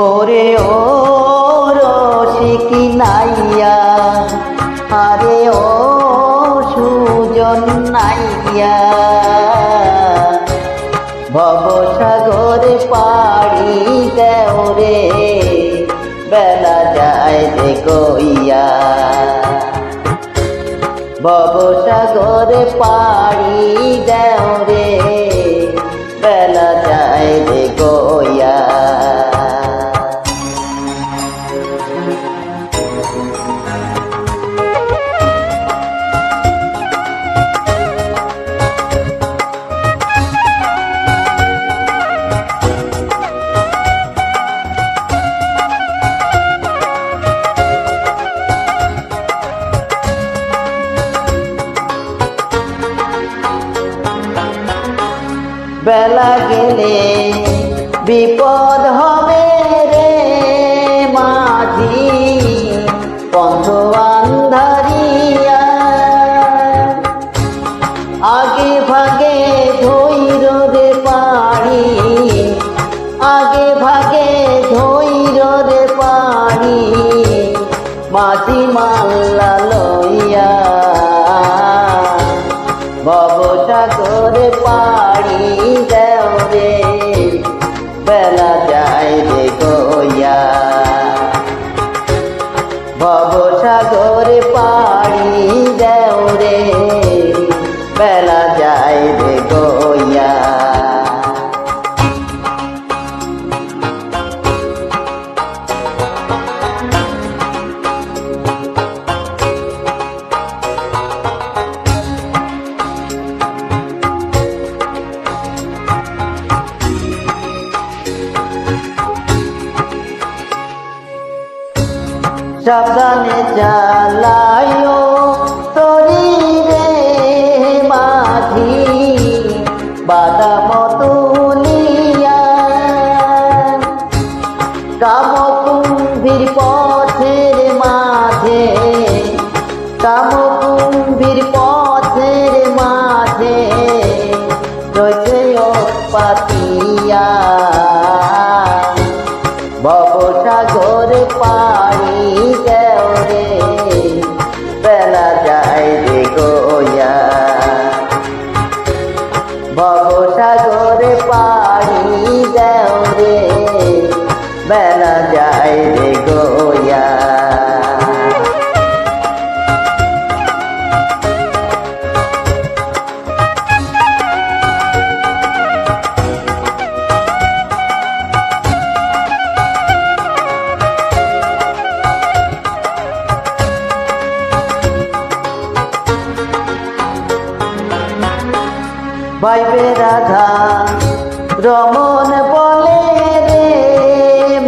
ওরে ও রসিকি নাইয়া। আরে ও সুজন নাইয়া। ভবসাগরে পাড়ি দেও রে, বেলা যায় যে গইয়া ভবসাগরে পাড়ি দেও রে, বেলা যায় বেলা গেলে বিপদ হবে রে গইয়া সাবধানে চালায়ও ভবসাগর পাড়ি দেও রে। বেলা যায় রে গোয়া ভবসাগর পাড়ি দেও রে। বেলা যায় ভাইবে রাধা রমন বলে রে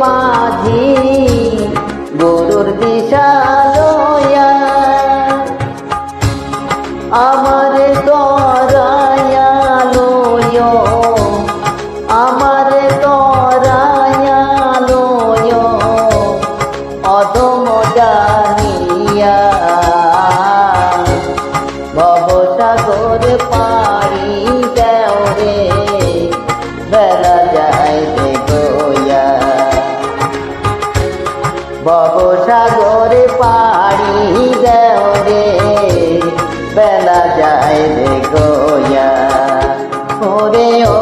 মাঝি গরুর বিশালয়া আমার তরায়া আমার ভবসাগর পাড়ি ভবসাগর পাড়ি দেও রে। বেলা যায় রে গোয়া। ওরে ও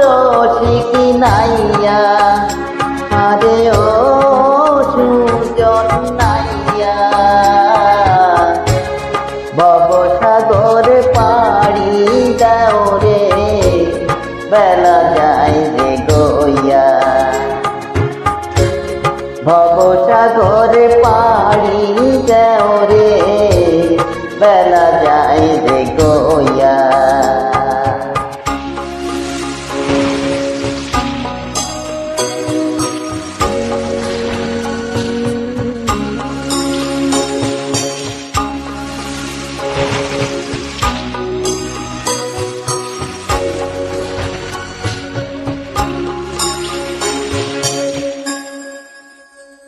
রসিকি নাইয়া। আরে ও সুজন নাইয়া। ভবসাগর পাড়ি দাও বেলা ভবসাগর পাড়ি যাও রে। বেলা যায় রে গইয়া